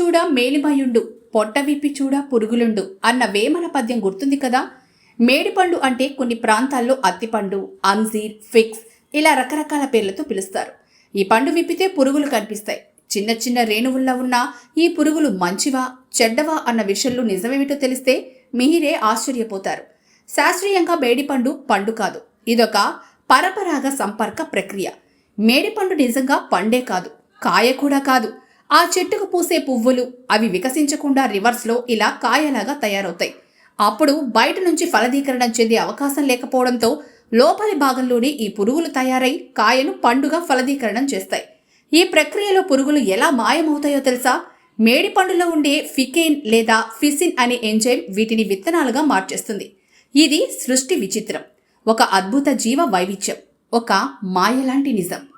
చూడ మేలిమయుండు పొట్ట విప్పి చూడ పురుగులుండు అన్న వేమన పద్యం గుర్తుంది కదా? మేడిపండు అంటే కొన్ని ప్రాంతాల్లో అత్తిపండు అంజీర్ ఫిక్స్ ఇలా రకరకాల పేర్లతో పిలుస్తారు. ఈ పండు విప్పితే పురుగులు కనిపిస్తాయి. చిన్న చిన్న రేణువుల్లో ఉన్న ఈ పురుగులు మంచివా చెడ్డవా అన్న విషయంలో నిజమేమిటో తెలిస్తే మీరే ఆశ్చర్యపోతారు. శాస్త్రీయంగా మేడిపండు పండు కాదు. ఇదొక పరపరాగ సంపర్క ప్రక్రియ. మేడిపండు నిజంగా పండే కాదు కాయ కూడా కాదు. ఆ చెట్టుకు పూసే పువ్వులు అవి వికసించకుండా రివర్స్లో ఇలా కాయలాగా తయారవుతాయి. అప్పుడు బయట నుంచి ఫలదీకరణం చెందే అవకాశం లేకపోవడంతో లోపలి భాగంలోనే ఈ పురుగులు తయారై కాయను పండుగ ఫలదీకరణం చేస్తాయి. ఈ ప్రక్రియలో పురుగులు ఎలా మాయమవుతాయో తెలుసా? మేడి పండులో ఉండే ఫికేన్ లేదా ఫిసిన్ అనే ఎంజైమ్ వీటిని విత్తనాలుగా మార్చేస్తుంది. ఇది సృష్టి విచిత్రం. ఒక అద్భుత జీవ వైవిధ్యం. ఒక మాయలాంటి నిజం.